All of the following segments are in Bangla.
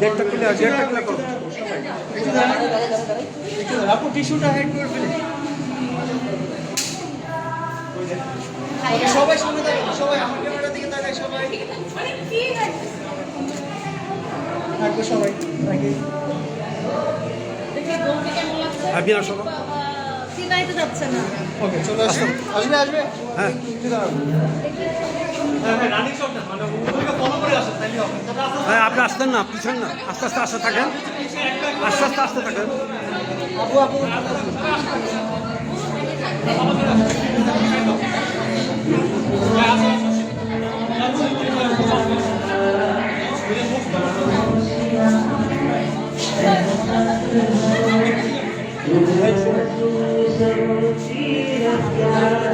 গেটটা খুলে করো। আপু টিস্যুটা হেড করে ফেলে। সবাই সামনে তাকান সবাই আমার ক্যামেরার দিকে তাকায় সবাই। থাকবে সবাই নাকি যাচ্ছে না। ওকে চলে আসুন আসবে আসবে? হ্যাঁ। হ্যাঁ আপনি আসতেন না পিছন না। আস্তে আস্তে আসতে থাকেন। আস্তে আস্তে আসতে থাকেন। আপু আপু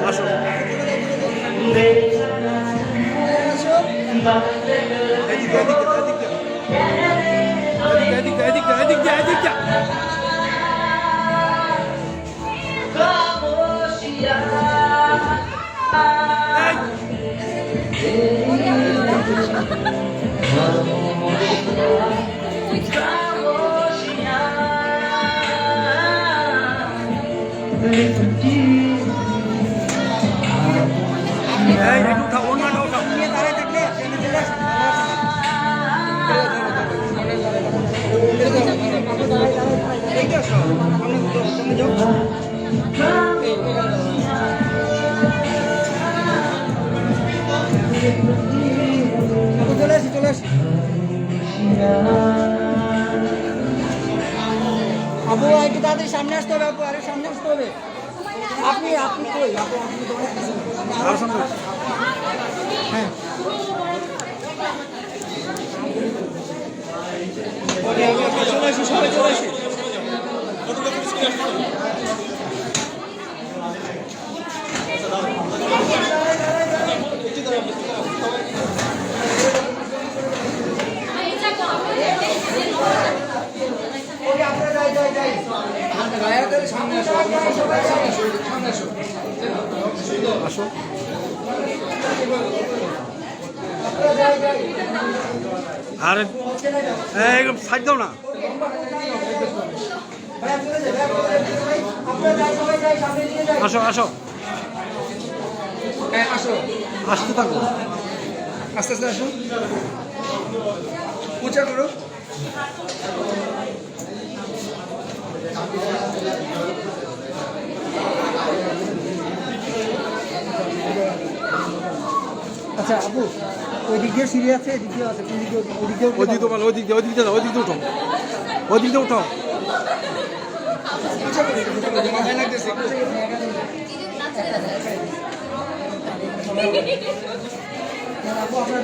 আসো এদিকে আপু একটু তাড়াতাড়ি সামনে আসতে হবে আপু আরে সামনে আসতে হবে। আপনি আপনি কই? আপনি আপনি হ্যাঁ। আর সাইড দাও না। আসো আসো। আসো আসতে থাকো। আস্তে আস্তে আসুন উঁচা করো। আচ্ছা আপু ওই দিক দিয়ে সিঁড়ি আছে এদিক দিয়ে আছে কোন দিকে ওই দিক দিয়ে ওদিক তো পাবো। ভালো ওদিক দিয়ে ওদিক দিয়ে ওদিক দিয়ে উঠো ওদিক দিয়ে উঠো উঁচা করে একটু, উঁচা করে, মাথায় লাগতেছে আপু আপনার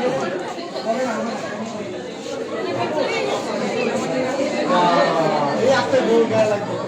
হবে